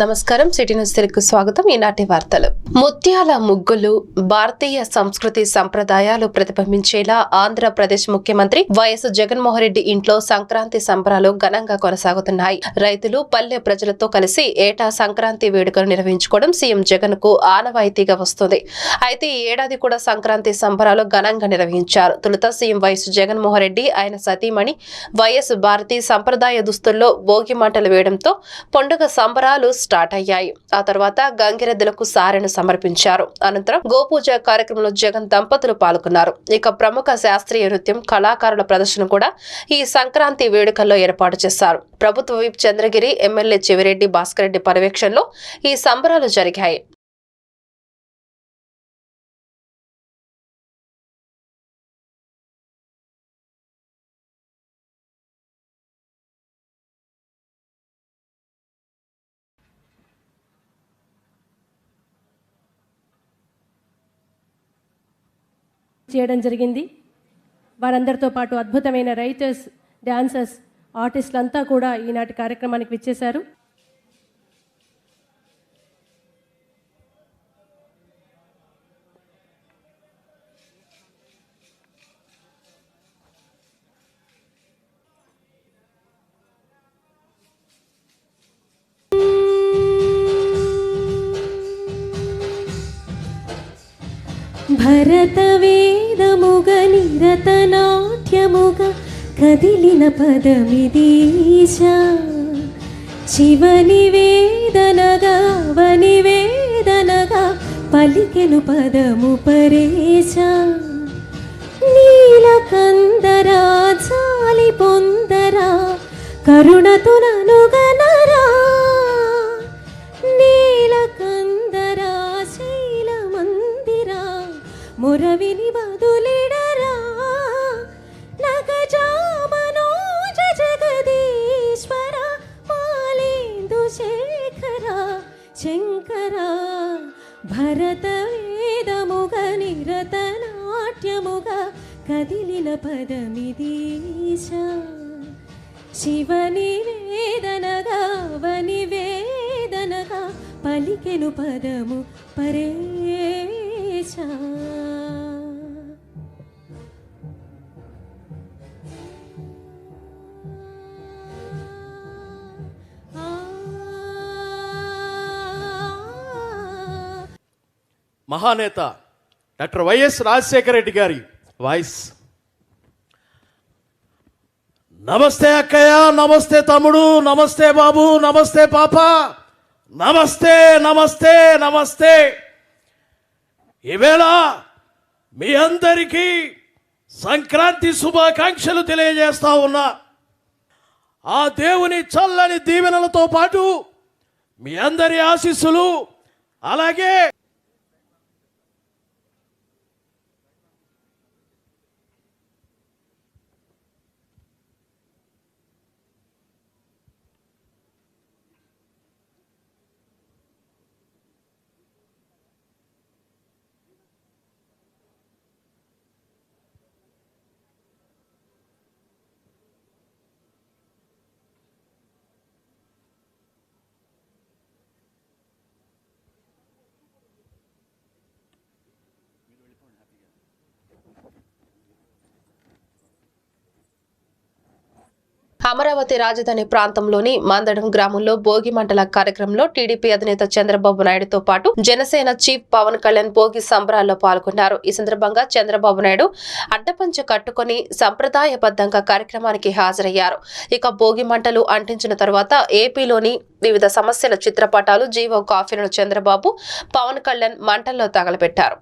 నమస్కారం. City news Telugu స్వాగతం. ఈనాటి వార్తలు. ముత్యాల ముగ్గులు భారతీయ సంస్కృతి సంప్రదాయాలు ప్రతిబింబించేలా ఆంధ్రప్రదేశ్ ముఖ్యమంత్రి వైఎస్ జగన్మోహన్ రెడ్డి ఇంట్లో సంక్రాంతి సంబరాలు ఘనంగా కొనసాగుతున్నాయి. రైతులు పల్లె ప్రజలతో కలిసి ఏటా సంక్రాంతి వేడుకలు నిర్వహించుకోవడం సీఎం జగన్కు ఆనవాయితీగా వస్తుంది. అయితే ఈ ఏడాది కూడా సంక్రాంతి సంబరాలు ఘనంగా నిర్వహించారు. తొలుత సీఎం వైఎస్ జగన్మోహన్ రెడ్డి ఆయన సతీమణి వైఎస్ భారతి సంప్రదాయ దుస్తుల్లో భోగి మంటలు వేయడంతో పండుగ సంబరాలు స్టార్ట్ అయ్యాయి. ఆ తర్వాత గంగిరెద్దులకు సారెను సమర్పించారు. అనంతరం గోపూజ కార్యక్రమంలో జగన్ దంపతులు పాల్గొన్నారు. ఇక ప్రముఖ శాస్త్రీయ నృత్యం కళాకారుల ప్రదర్శన కూడా ఈ సంక్రాంతి వేడుకల్లో ఏర్పాటు చేశారు. ప్రభుత్వ విప్ చంద్రగిరి ఎమ్మెల్యే చెవిరెడ్డి భాస్కర్ రెడ్డి పర్యవేక్షణలో ఈ సంబరాలు జరిగాయి. చేయడం జరిగింది. వారందరితో పాటు అద్భుతమైన రైటర్స్ డాన్సర్స్ ఆర్టిస్టులు అంతా కూడా ఈనాటి కార్యక్రమానికి విచ్చేశారు. భరతవేదముగ నిరతనాట్యముగ కదిలిన పదమిదీశ శివ నివేదనగా వనివేదనగా పలికెను పదము పరేశ నీలకందరా చాలి పొందరా కరుణతుననుగా కొరవిని బదులిడరా నగజామనోజ జగదీశ్వర మాలేందు శేఖర శంకర. భరత వేదముగ నిరత నాట్యముగ కదిలిన పదమిదీశ శివ నివేదనగా వనివేదనగా పలికెను పదము పరే. మహానేత డాక్టర్ వైఎస్ రాజశేఖర రెడ్డి గారి వాయిస్. నమస్తే అక్కయ్య నమస్తే తమ్ముడు నమస్తే బాబు నమస్తే పాప. నమస్తే నమస్తే నమస్తే. ఈవేళ మీ అందరికీ సంక్రాంతి శుభాకాంక్షలు తెలియజేస్తా ఉన్నా. ఆ దేవుని చల్లని దీవెనలతో పాటు మీ అందరి ఆశీస్సులు అలాగే అమరావతి రాజధాని ప్రాంతంలోని మందడం గ్రామంలో భోగి మంటల కార్యక్రమంలో టీడీపీ అధినేత చంద్రబాబు నాయుడుతో పాటు జనసేన చీఫ్ పవన్ కళ్యాణ్ భోగి సంబరాల్లో పాల్గొన్నారు. ఈ సందర్భంగా చంద్రబాబు నాయుడు అడ్డపంచ కట్టుకుని సంప్రదాయబద్ధంగా కార్యక్రమానికి హాజరయ్యారు. ఇక భోగి మంటలు అంటించిన తర్వాత ఏపీలోని వివిధ సమస్యల చిత్రపటాలు జీవో కాఫీలను చంద్రబాబు పవన్ కళ్యాణ్ మంటల్లో తగలబెట్టారు.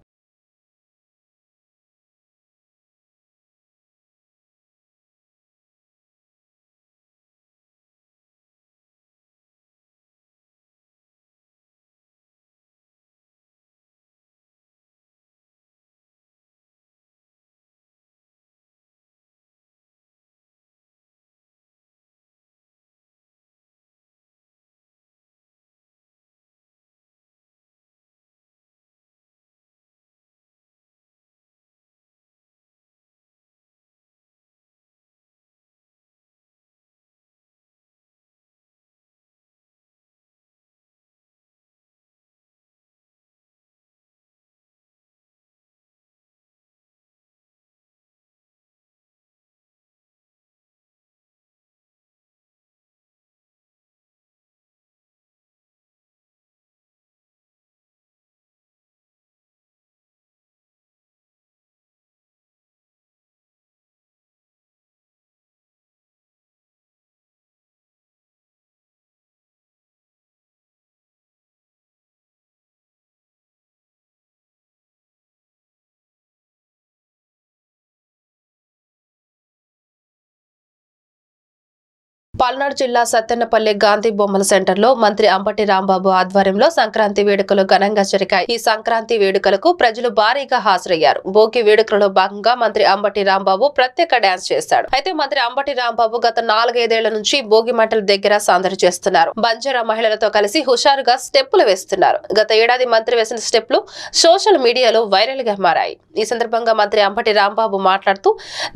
పల్నాడు జిల్లా సత్తెన్నపల్లి గాంధీ బొమ్మల సెంటర్లో మంత్రి అంబటి రాంబాబు ఆధ్వర్యంలో సంక్రాంతి వేడుకలు ఘనంగా జరిగాయి. ఈ సంక్రాంతి వేడుకలకు ప్రజలు భారీగా హాజరయ్యారు. భోగి వేడుకలలో భాగంగా మంత్రి అంబటి రాంబాబు ప్రత్యేక డాన్స్ చేశాడు. అయితే మంత్రి అంబటి రాంబాబు గత నాలుగైదేళ్ళ నుంచి భోగి మంటల దగ్గర సందడి చేస్తున్నారు. బంజారా మహిళలతో కలిసి హుషారుగా స్టెప్పులు వేస్తున్నారు. గత ఏడాది మంత్రి వేసిన స్టెప్లు సోషల్ మీడియాలో వైరల్గా మారాయి. ఈ సందర్భంగా మంత్రి అంబటి రాంబాబు మాట్లాడుతూ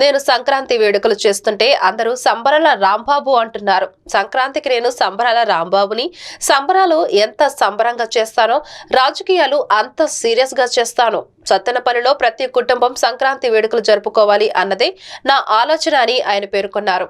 నేను సంక్రాంతి వేడుకలు చేస్తుంటే అందరూ సంబరాల రాంబాబు అంటున్నారు సంక్రాంతికి నేను సంబరాల రాంబాబుని. సంబరాలు ఎంత సంబరంగా చేస్తానో రాజకీయాలు అంత సీరియస్గా చేస్తాను సత్తెనపల్లిలో ప్రతి కుటుంబం సంక్రాంతి వేడుకలు జరుపుకోవాలి అన్నదే నా ఆలోచన అని ఆయన పేర్కొన్నారు.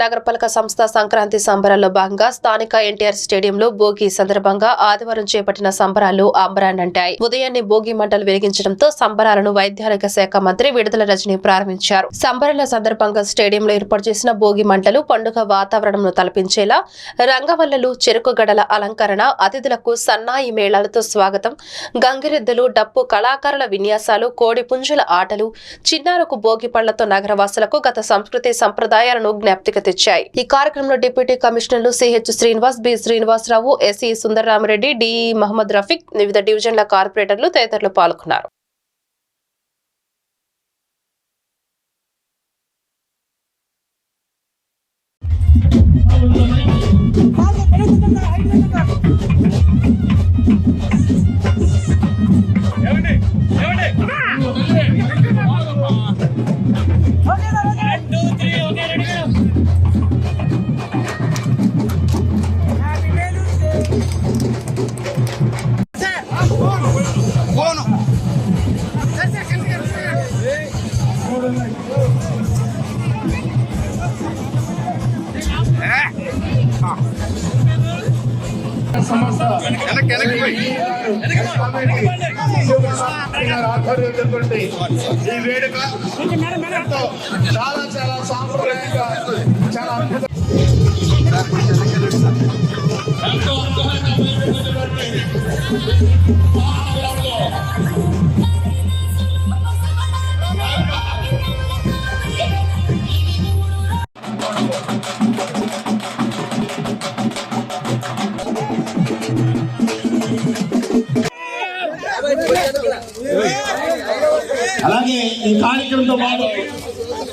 నగరపాలక సంస్థ సంక్రాంతి సంబరాల్లో భాగంగా స్థానిక ఎన్టీఆర్ స్టేడియంలో భోగి సందర్భంగా ఆదివారం చేపట్టిన సంబరాలు అంబరాన్నంటాయి ఉదయాన్నే భోగి మంటలు వెలిగించడంతో సంబరాలను వైద్యారోగ్య శాఖ మంత్రి విడుదల రజని ప్రారంభించారు. సంబరాల సందర్భంగా స్టేడియంలో ఏర్పాటు చేసిన భోగి మంటలు పండుగ వాతావరణంను తలపించేలా రంగవల్లలు చెరుకు గడల అలంకరణ అతిథులకు సన్నాయి మేళాలతో స్వాగతం గంగిరెద్దులు డప్పు కళాకారుల విన్యాసాలు కోడి పుంజుల ఆటలు చిన్నారకు భోగి పళ్ళతో నగరవాసులకు గత సంస్కృతి సంప్రదాయాలను జ్ఞాప్తికి తెచ్చాయి. ఈ కార్యక్రమంలో డిప్యూటీ కమిషనర్లు CH Srinivas B Srinivasarao SE Sundararamareddy DE Mohammed Rafiq వివిధ డివిజన్ల కార్పొరేటర్లు తదితరులు పాల్గొన్నారు. ఈ వేడుక చాలా చాలా సాంప్రదాయంగా చాలా అద్భుతం అలాగే ఈ కార్యక్రమంతో పాటు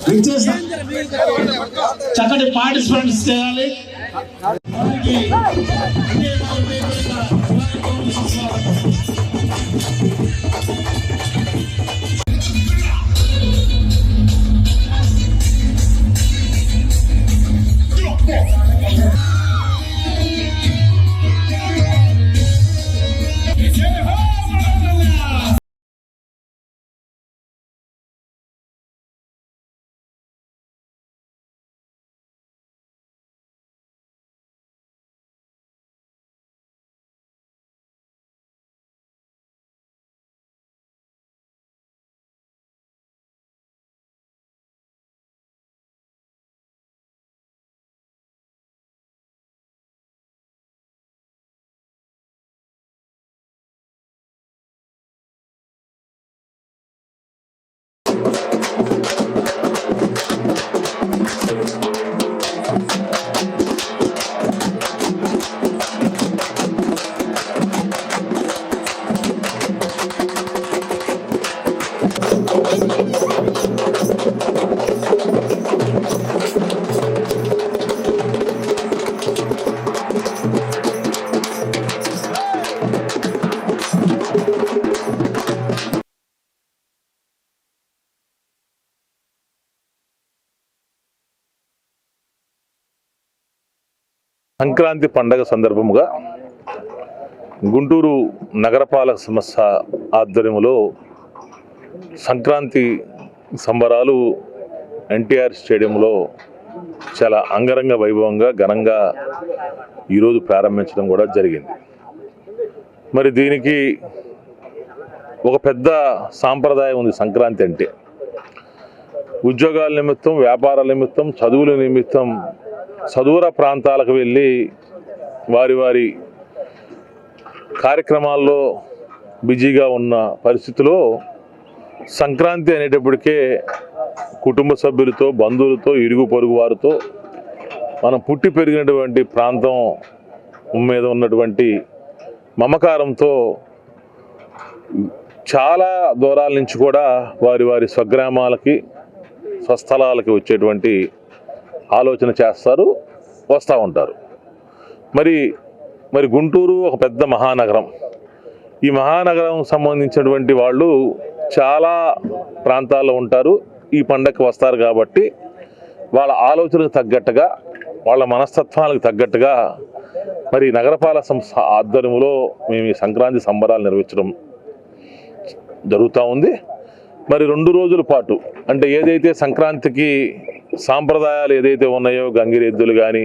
విచ్చేసిన చక్కటి పార్టిసిపెంట్స్ చేయాలి. సంక్రాంతి పండగ సందర్భముగా గుంటూరు నగరపాలక సంస్థ ఆధ్వర్యంలో సంక్రాంతి సంబరాలు ఎన్టీఆర్ స్టేడియంలో చాలా అంగరంగ వైభవంగా ఘనంగా ఈరోజు ప్రారంభించడం కూడా జరిగింది. మరి దీనికి ఒక పెద్ద సాంప్రదాయం ఉంది సంక్రాంతి అంటే. ఉద్యోగాల నిమిత్తం వ్యాపారాల నిమిత్తం చదువుల నిమిత్తం సదూర ప్రాంతాలకు వెళ్ళి వారి వారి కార్యక్రమాల్లో బిజీగా ఉన్న పరిస్థితిలో సంక్రాంతి అనేటప్పటికే కుటుంబ సభ్యులతో బంధువులతో ఇరుగు పొరుగు వారితో మనం పుట్టి పెరిగినటువంటి ప్రాంతం మీద ఉన్నటువంటి మమకారంతో చాలా దూరాల నుంచి కూడా వారి వారి స్వగ్రామాలకి స్వస్థలాలకి వచ్చేటువంటి ఆలోచన చేస్తారు వస్తూ ఉంటారు. మరి మరి గుంటూరు ఒక పెద్ద మహానగరం. ఈ మహానగరం సంబంధించినటువంటి వాళ్ళు చాలా ప్రాంతాల్లో ఉంటారు ఈ పండగకి వస్తారు కాబట్టి వాళ్ళ ఆలోచనకు తగ్గట్టుగా వాళ్ళ మనస్తత్వాలకు తగ్గట్టుగా మరి నగరపాలక సంస్థ ఆధ్వర్యంలో మేము ఈ సంక్రాంతి సంబరాలు నిర్వహించడం జరుగుతూ ఉంది. మరి రెండు రోజుల పాటు అంటే ఏదైతే సంక్రాంతికి సాంప్రదాయాలు ఏదైతే ఉన్నాయో గంగిరెద్దులు కానీ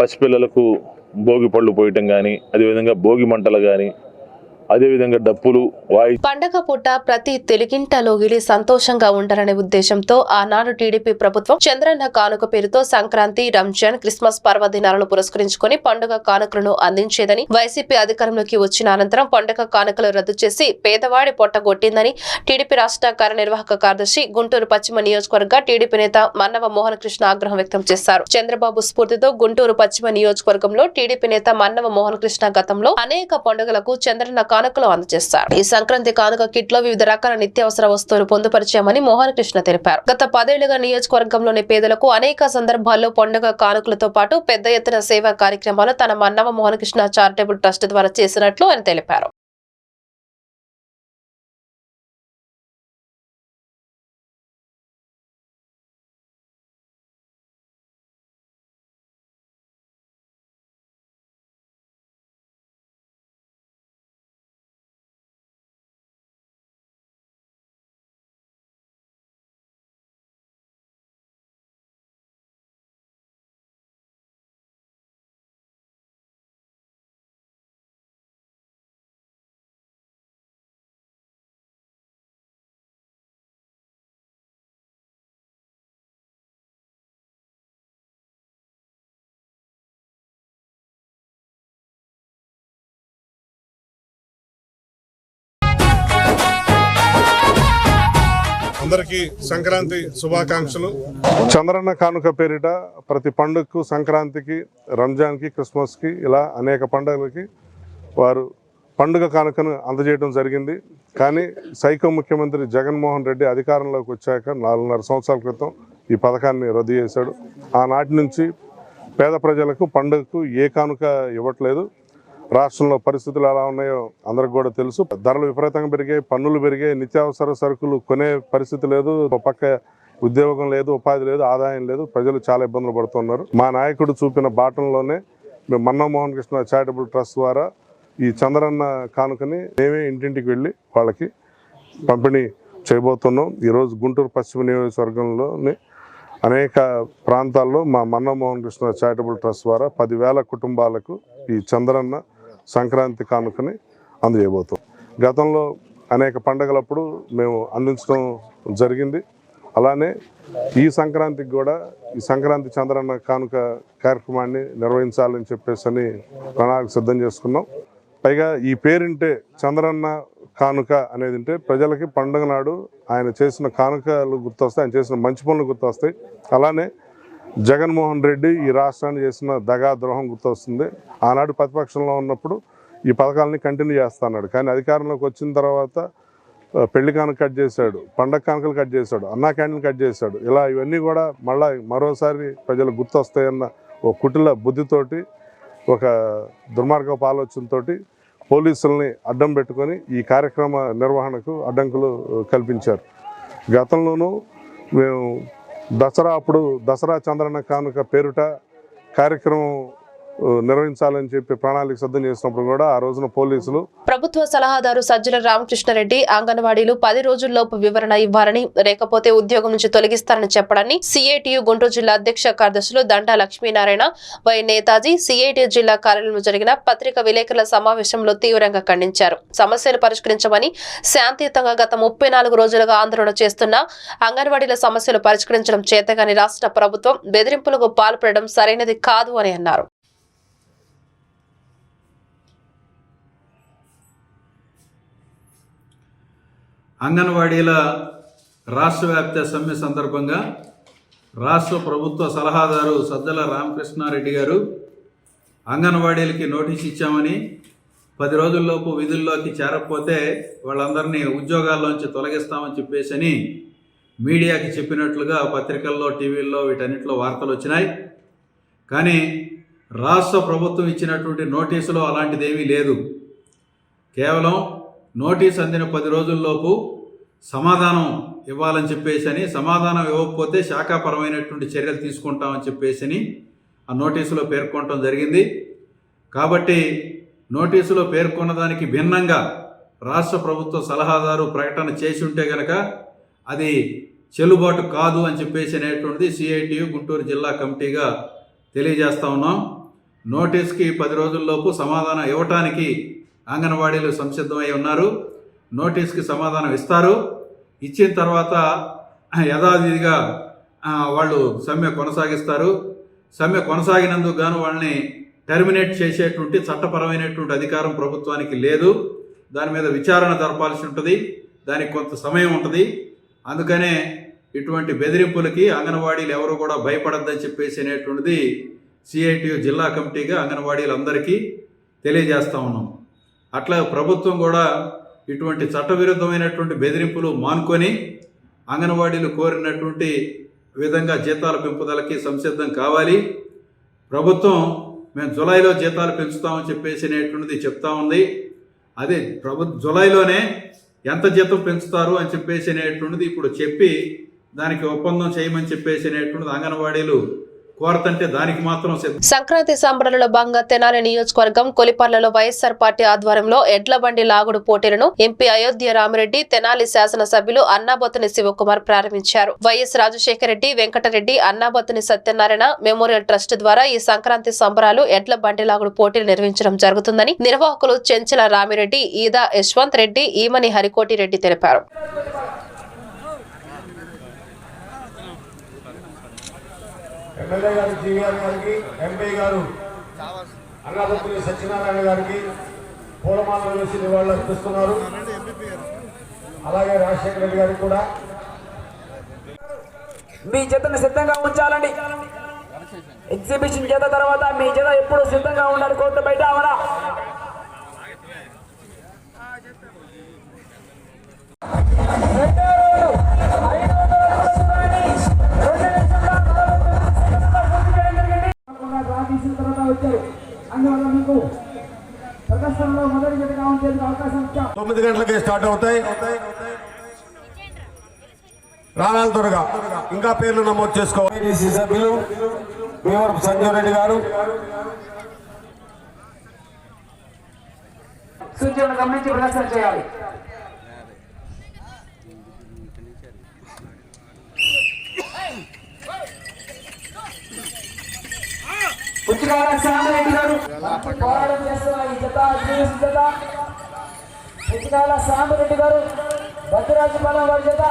పసిపిల్లలకు భోగి పళ్ళు పోయటం కానీ అదేవిధంగా భోగి మంటలు కానీ అదేవిధంగా డప్పులు వాయి పండగ పూట ప్రతి తెలుగింటలో లోగిలి సంతోషంగా ఉండాలనే ఉద్దేశంతో ఆనాడు టీడీపీ ప్రభుత్వం చంద్రన్న కానుక పేరుతో సంక్రాంతి రంజాన్ క్రిస్మస్ పర్వదినాలను పురస్కరించుకొని పండుగ కానుకలను అందించేదని వైసీపీ అధికారంలోకి వచ్చిన అనంతరం పండుగ కానుకలు రద్దు చేసి పేదవాడి పొట్టగొట్టిందని టీడీపీ రాష్ట్ర కార్యనిర్వాహక కార్యదర్శి గుంటూరు పశ్చిమ నియోజకవర్గ టీడీపీ నేత మన్నవ మోహన్ కృష్ణ ఆగ్రహం వ్యక్తం చేశారు. చంద్రబాబు స్ఫూర్తితో గుంటూరు పశ్చిమ నియోజకవర్గంలో టీడీపీ నేత మన్నవ మోహన్ కృష్ణ గతంలో అనేక పండుగలకు చంద్రన్న కానుకలు అందజేస్తారు ఈ సంక్రాంతి కానుక కిట్లో వివిధ రకాల నిత్యావసర వస్తువులు పొందుపరిచామని మోహన్ కృష్ణ తెలిపారు. గత పదేళ్ళుగా నియోజకవర్గంలోని పేదలకు అనేక సందర్భాల్లో పండుగ కానుకలతో పాటు పెద్ద ఎత్తున సేవా కార్యక్రమాలు తన మన్నవ మోహన్ కృష్ణ చారిటబుల్ ట్రస్ట్ ద్వారా చేసినట్లు ఆయన తెలిపారు. అందరికీ సంక్రాంతి శుభాకాంక్షలు. చంద్రన్న కానుక పేరిట ప్రతి పండుగకు సంక్రాంతికి రంజాన్కి క్రిస్మస్కి ఇలా అనేక పండుగలకి వారు పండుగ కానుకను అందజేయడం జరిగింది. కానీ సైకో ముఖ్యమంత్రి జగన్మోహన్ రెడ్డి అధికారంలోకి వచ్చాక నాలుగున్నర సంవత్సరాల క్రితం ఈ పథకాన్ని రద్దు చేశాడు. ఆనాటి నుంచి పేద ప్రజలకు పండుగకు ఏ కానుక ఇవ్వట్లేదు. రాష్ట్రంలో పరిస్థితులు ఎలా ఉన్నాయో అందరికి కూడా తెలుసు. ధరలు విపరీతంగా పెరిగాయి పన్నులు పెరిగాయి నిత్యావసర సరుకులు కొనే పరిస్థితి లేదు ఒక పక్క ఉద్యోగం లేదు ఉపాధి లేదు ఆదాయం లేదు ప్రజలు చాలా ఇబ్బందులు పడుతున్నారు. మా నాయకుడు చూపిన బాటంలోనే మేము మన్నమోహన్ కృష్ణ చారిటబుల్ ట్రస్ట్ ద్వారా ఈ చంద్రన్న కానుకని మేమే ఇంటింటికి వెళ్ళి వాళ్ళకి పంపిణీ చేయబోతున్నాం. ఈరోజు గుంటూరు పశ్చిమ నియోజకవర్గంలోని అనేక ప్రాంతాల్లో మా మన్నమోహన్ కృష్ణ చారిటబుల్ ట్రస్ట్ ద్వారా పదివేల కుటుంబాలకు ఈ చంద్రన్న సంక్రాంతి కానుకని అందజేయబోతాం గతంలో అనేక పండగలప్పుడు మేము అందించడం జరిగింది. అలానే ఈ సంక్రాంతికి కూడా ఈ సంక్రాంతి చంద్రన్న కానుక కార్యక్రమాన్ని నిర్వహించాలని చెప్పేసి అని ప్రణాళిక సిద్ధం చేసుకున్నాం. పైగా ఈ పేరింటే చంద్రన్న కానుక అనేది అంటే ప్రజలకి పండుగ నాడు ఆయన చేసిన కానుకలు గుర్తొస్తాయి ఆయన చేసిన మంచి పనులు గుర్తొస్తాయి. అలానే జగన్మోహన్ రెడ్డి ఈ రాష్ట్రాన్ని చేసిన దగా ద్రోహం గుర్తొస్తుంది. ఆనాడు ప్రతిపక్షంలో ఉన్నప్పుడు ఈ పథకాలని కంటిన్యూ చేస్తాడు కానీ అధికారంలోకి వచ్చిన తర్వాత పెళ్ళి కానుక కట్ చేశాడు పండగ కానుకలు కట్ చేశాడు అన్నా క్యాంటీన్ కట్ చేశాడు. ఇలా ఇవన్నీ కూడా మళ్ళా మరోసారి ప్రజలు గుర్తొస్తాయన్న ఒక కుటిల బుద్ధితోటి ఒక దుర్మార్గపు ఆలోచనతోటి పోలీసుల్ని అడ్డం పెట్టుకొని ఈ కార్యక్రమ నిర్వహణకు అడ్డంకులు కల్పించారు. గతంలోనూ మేము దసరా అప్పుడు దసరా చంద్రన్న కానుక పేరుట కార్యక్రమం నిర్వహించాలని చెప్పి ప్రణాళిక సిద్ధం చేసినప్పుడు కూడా ఆ రోజున పోలీసులు ప్రభుత్వ సలహాదారు సజ్జల రామకృష్ణారెడ్డి అంగన్వాడీలు పది రోజుల్లోపు వివరణ ఇవ్వాలని లేకపోతే ఉద్యోగం నుంచి తొలగిస్తారని చెప్పడాన్ని సిఐటియు గుంటూరు జిల్లా అధ్యక్ష కార్యదర్శులు దండా లక్ష్మీనారాయణ వై నేతాజీ సిఐటియు జిల్లా కార్యాలయంలో జరిగిన పత్రిక విలేకరుల సమావేశంలో తీవ్రంగా ఖండించారు. సమస్యలు పరిష్కరించమని శాంతియుతంగా గత ముప్పై నాలుగు రోజులుగా ఆందోళన చేస్తున్న అంగన్వాడీల సమస్యలు పరిష్కరించడం చేతగాని రాష్ట్ర ప్రభుత్వం బెదిరింపులకు పాల్పడడం సరైనది కాదు అని అన్నారు. అంగన్వాడీల రాష్ట్ర వ్యాప్త సమ్మె సందర్భంగా రాష్ట్ర ప్రభుత్వ సలహాదారు సజ్జల రామకృష్ణారెడ్డి గారు అంగన్వాడీలకి నోటీస్ ఇచ్చామని పది రోజుల్లోపు విధుల్లోకి చేరకపోతే వాళ్ళందరినీ ఉద్యోగాల్లోంచి తొలగిస్తామని చెప్పేసి అని మీడియాకి చెప్పినట్లుగా పత్రికల్లో టీవీల్లో వీటన్నిటిలో వార్తలు వచ్చినాయి. కానీ రాష్ట్ర ప్రభుత్వం ఇచ్చినటువంటి నోటీసులో అలాంటిదేమీ లేదు. కేవలం నోటీస్ అందిన పది రోజుల్లోపు సమాధానం ఇవ్వాలని చెప్పేసి అని సమాధానం ఇవ్వకపోతే శాఖాపరమైనటువంటి చర్యలు తీసుకుంటామని చెప్పేసి అని ఆ నోటీసులో పేర్కొనటం జరిగింది. కాబట్టి నోటీసులో పేర్కొన్న దానికి భిన్నంగా రాష్ట్ర ప్రభుత్వ సలహాదారు ప్రకటన చేసి ఉంటే గనక అది చెల్లుబాటు కాదు అని చెప్పేసి అనేటువంటిది సిఐటియు గుంటూరు జిల్లా కమిటీగా తెలియజేస్తా ఉన్నాం. నోటీస్కి పది రోజుల్లోపు సమాధానం ఇవ్వటానికి అంగన్వాడీలు సంసిద్ధమై ఉన్నారు. నోటీస్కి సమాధానం ఇస్తారు. ఇచ్చిన తర్వాత యథావిధిగా వాళ్ళు సమ్మె కొనసాగిస్తారు. సమ్మె కొనసాగినందుకు గాను వాళ్ళని టెర్మినేట్ చేసేటువంటి చట్టపరమైనటువంటి అధికారం ప్రభుత్వానికి లేదు. దాని మీద విచారణ జరపాల్సి ఉంటుంది. దానికి కొంత సమయం ఉంటుంది. అందుకనే ఇటువంటి బెదిరింపులకి అంగన్వాడీలు ఎవరు కూడా భయపడద్దని చెప్పేసి అనేటువంటిది సిఐటియు జిల్లా కమిటీగా అంగన్వాడీలందరికీ తెలియజేస్తా ఉన్నాం. అట్లా ప్రభుత్వం కూడా ఇటువంటి చట్టవిరుద్ధమైనటువంటి బెదిరింపులు మానుకొని అంగన్వాడీలు కోరినటువంటి విధంగా జీతాల పెంపుదలకి సంసిద్ధం కావాలి. ప్రభుత్వం మేము జులైలో జీతాలు పెంచుతామని చెప్పేసి అనేటువంటిది చెప్తా ఉంది. అదే ప్రభు జులైలోనే ఎంత జీతం పెంచుతారు అని చెప్పేసి అనేటువంటిది ఇప్పుడు చెప్పి దానికి ఒప్పందం చేయమని చెప్పేసి అనేటువంటిది అంగన్వాడీలు కోరతంటే దానికి మాత్రం సంక్రాంతి సంబరాలలో భాగంగా తెనాలి నియోజకవర్గం కొలిపర్లలో వైఎస్ఆర్ పార్టీ ఆధ్వర్యంలో ఎడ్ల బండి లాగుడు పోటీలను ఎంపీ అయోధ్య రామిరెడ్డి తెనాలి శాసనసభ్యులు అన్నాబొత్తుని శివకుమార్ ప్రారంభించారు. YS Rajasekhara Reddy Venkatareddy Annabothuni Satyanarayana memorial trust ద్వారా ఈ సంక్రాంతి సంబరాలు ఎడ్ల బండి లాగుడు పోటీలు నిర్వహించడం జరుగుతుందని నిర్వాహకులు చెంచల రామిరెడ్డి ఈదా యశ్వంత్ రెడ్డి ఈమని హరికోటి రెడ్డి తెలిపారు. ఎమ్మెల్యే గారు జీవీఆర్ గారికి ఎంపీ గారు అన్నాపత్రి సత్యనారాయణ గారికి పూలమాలలు వేసి నివాళులు అర్పిస్తున్నారు. అలాగే రాజశేఖర రెడ్డి గారికి కూడా. మీ జతను సిద్ధంగా ఉంచాలండి ఎగ్జిబిషన్ జత తర్వాత మీ జత ఎప్పుడు సిద్ధంగా ఉండాలి కోర్టు బయట అవరా అందువల్ల మీకు ప్రదర్శనలో మొదటి జతగా ఉండేందుకు అవకాశం తొమ్మిది గంటలకి స్టార్ట్ అవుతాయి. రావాలి త్వరగా. ఇంకా పేర్లు నమోదు చేసుకోవాలి సభ్యులు భీమవరపు సంజీవ్ రెడ్డి గారు. సూచనలు గమనించి ప్రదర్శన చేయాలి. పుచ్చికాల శ్యామరెడ్డి గారు. పోరాటం చేస్తున్న ఈ జత శ్రీనివాస్ జత పుచ్చికాల శ్యామరెడ్డి గారు వారి జత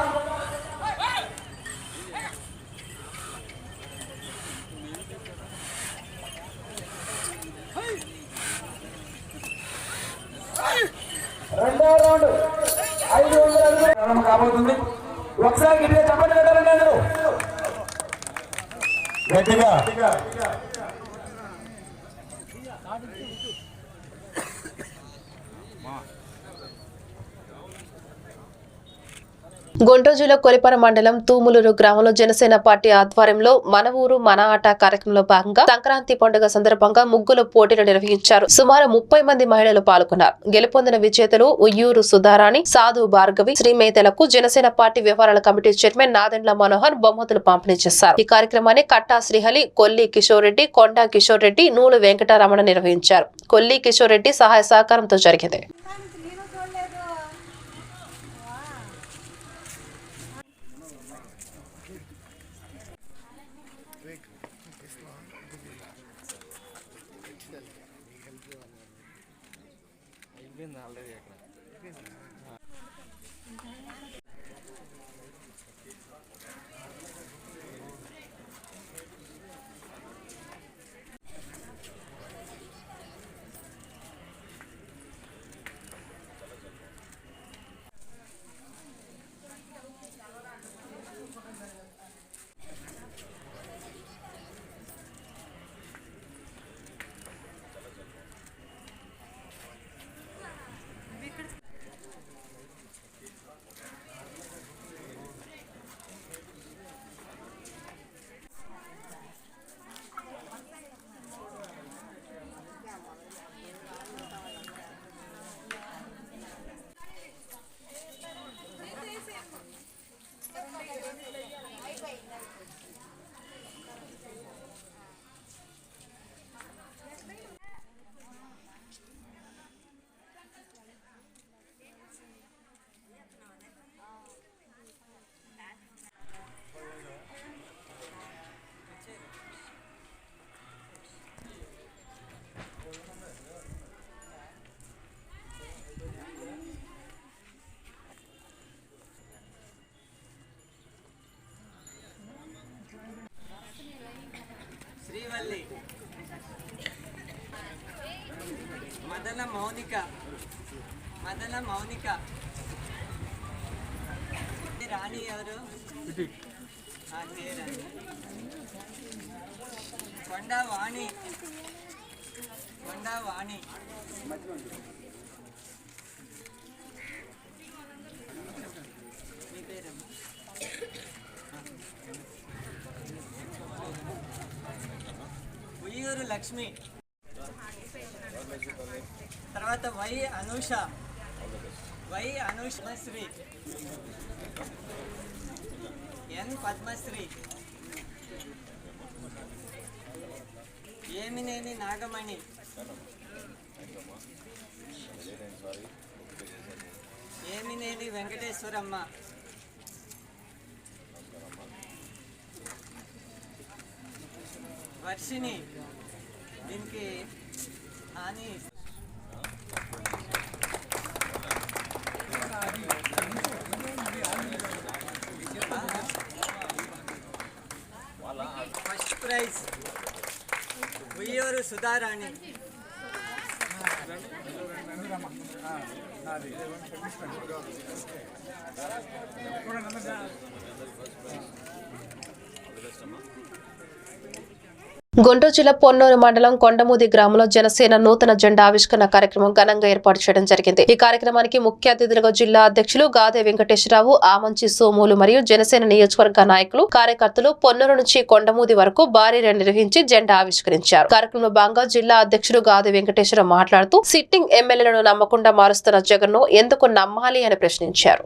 రెండో రౌండ్ ఐదు వందల అడుగులు ప్రారంభం కాబోతుంది ఒకసారి గట్టిగా చెప్పండి కదండి అందరూ గట్టిగా గుంటూరు జిల్లా కొలిపర మండలం తూములూరు గ్రామంలో జనసేన పార్టీ ఆధ్వర్యంలో మన ఊరు మన ఆట కార్యక్రమంలో భాగంగా సంక్రాంతి పండుగ సందర్భంగా ముగ్గుల పోటీలు నిర్వహించారు. సుమారు ముప్పై మంది మహిళలు పాల్గొన్నారు. గెలుపొందిన విజేతలు ఉయ్యూరు సుధారాణి సాధు భార్గవి శ్రీమేతలకు జనసేన పార్టీ వ్యవహారాల కమిటీ చైర్మన్ నాదెండ్ల మనోహర్ బహుమతులు పంపిణీ చేశారు. ఈ కార్యక్రమాన్ని కట్టా శ్రీహలి కొల్లి కిషోర్ రెడ్డి కొండా కిషోర్ రెడ్డి నూలు వెంకటరమణ నిర్వహించారు. కొల్లి కిషోర్ రెడ్డి సహాయ సహకారంతో జరిగింది. మదన మౌనిక. రాణి ఎవరు? ఆ, కొండ వాణి. కొండ వాణి. మీ పేరమ్మా ఉయ్యూరు లక్ష్మి. తర్వాత Y Anusha. Y Anushmasri. N Padmasri. Eemineni Nagamani. Eemineni Venkateswaramma. Varshini. దీనికి హాని ఉయ్యూరు సుధారాణి గుంటూరు జిల్లా పొన్నూరు మండలం కొండమూది గ్రామంలో జనసేన నూతన జెండా ఆవిష్కరణ కార్యక్రమం ఘనంగా ఏర్పాటు చేయడం జరిగింది. ఈ కార్యక్రమానికి ముఖ్య అతిథులుగా జిల్లా అధ్యక్షులు గాదే వెంకటేశ్వరరావు ఆమంచి సోములు మరియు జనసేన నియోజకవర్గ నాయకులు కార్యకర్తలు పొన్నూరు నుంచి కొండమూది వరకు భారీ ర్యాలీ నిర్వహించి జెండా ఆవిష్కరించారు. కార్యక్రమంలో భాగంగా జిల్లా అధ్యక్షుడు గాదే వెంకటేశ్వరరావు మాట్లాడుతూ సిట్టింగ్ ఎమ్మెల్యేలను నమ్మకుండా మారుస్తున్న జగన్ ఎందుకు నమ్మాలి? అని ప్రశ్నించారు.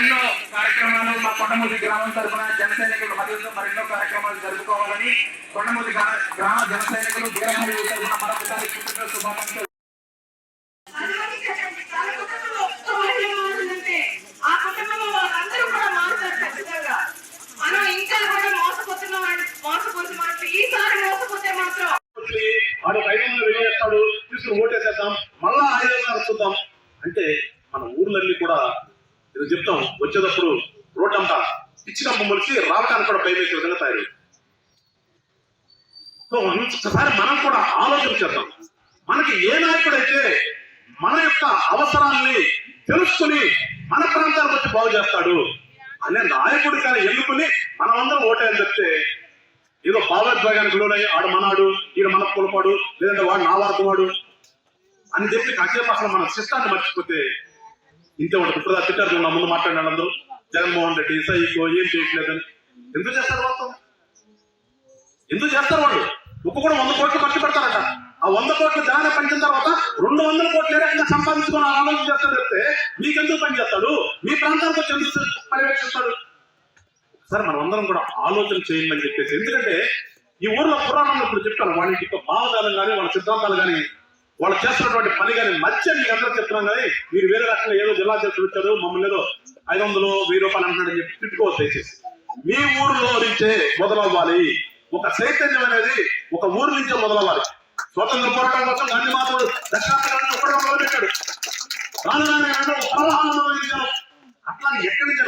మరెన్నో కార్యక్రమాలు మా కొండమూరి గ్రామం తరఫున జనసైనికులు సైనికులు మరెన్నో కార్యక్రమాలు జరుపుకోవాలని కొండమూరి గ్రామ జనసైనికులు సైనికులు తరఫున మరొకసారి శుభాకాంక్షలు మనం ఇంకా మాత్రం వాడు ఐదు వందలు వేసేస్తాడు తీసుకుని ఓటేసేద్దాం మళ్ళా ఐదు వందలు చూద్దాం అంటే మన ఊర్లన్నీ కూడా ఇది చెప్తాం వచ్చేటప్పుడు రోడ్ అంతా పిచ్చిగా మమ్మల్ని రావడానికి కూడా భయం వేసే విధంగా తయారు సో మనం కూడా ఆలోచన చేద్దాం. మనకి ఏ నాయకుడైతే మన యొక్క అవసరాన్ని తెలుసుకుని మన ప్రాంతానికి వచ్చి బాగు చేస్తాడు అనే నాయకుడు కానీ ఎన్నుకుని మనమందరం ఓటేయని చెప్తే ఏదో భావోద్వేగానికి లోనై ఆడు మనాడు ఈడు మన పొలపాడు లేదంటే వాడు నా వాడుకోవాడు అని చెప్పి కాసేపు అసలు మన సిస్టాన్ని మర్చిపోతే ఇంతే ఉండదు ఇప్పుడు తిట్టారు నా ముందు మాట్లాడినాడు అందరూ. జగన్మోహన్ రెడ్డి సైకో ఏం చేయట్లేదని ఎందుకు చేస్తారు మొత్తం ఎందుకు చేస్తారు వాళ్ళు ఉప్పు కూడా వంద కోట్లు ఖర్చు పెడతారట. ఆ వంద కోట్లు జనాన్ని పంచిన తర్వాత రెండు వందల కోట్లు ఏదైనా సంపాదించుకొని ఆలోచన చేస్తాడు చెప్తే మీకెందుకు పని చేస్తాడు మీ ప్రాంతానికి వచ్చి ఎందుకు పర్యవేక్షిస్తాడు సార్ మనం అందరం కూడా ఆలోచన చేయండి అని చెప్పేసి. ఎందుకంటే ఈ ఊర్లో పురాణంలో ఇప్పుడు చెప్తాను వాళ్ళకి యొక్క భావజాలం కానీ వాళ్ళ సిద్ధాంతాలు కానీ వాళ్ళు చేస్తున్నటువంటి పని కానీ మధ్య మీకు అందరూ చెప్తున్నాం కానీ మీరు వేరే రకంగా ఏదో జిల్లా చేతులు వచ్చారు మమ్మల్ని ఏదో ఐదు వందలు వెయ్యి రూపాయలు అంటున్నాడని చెప్పి తిట్టుకోవచ్చు దయచేసి. మీ ఊరిలో నుంచే మొదలవ్వాలి ఒక చైతన్యం అనేది ఒక ఊరు నుంచే మొదలవ్వాలి స్వతంత్ర పోరాటం కోసం గాంధీ మాత్రుడు దక్షిణాఫ్రికా మొదలుపెట్టాడు. రాను రాను అట్లా ఎక్కడి నుంచి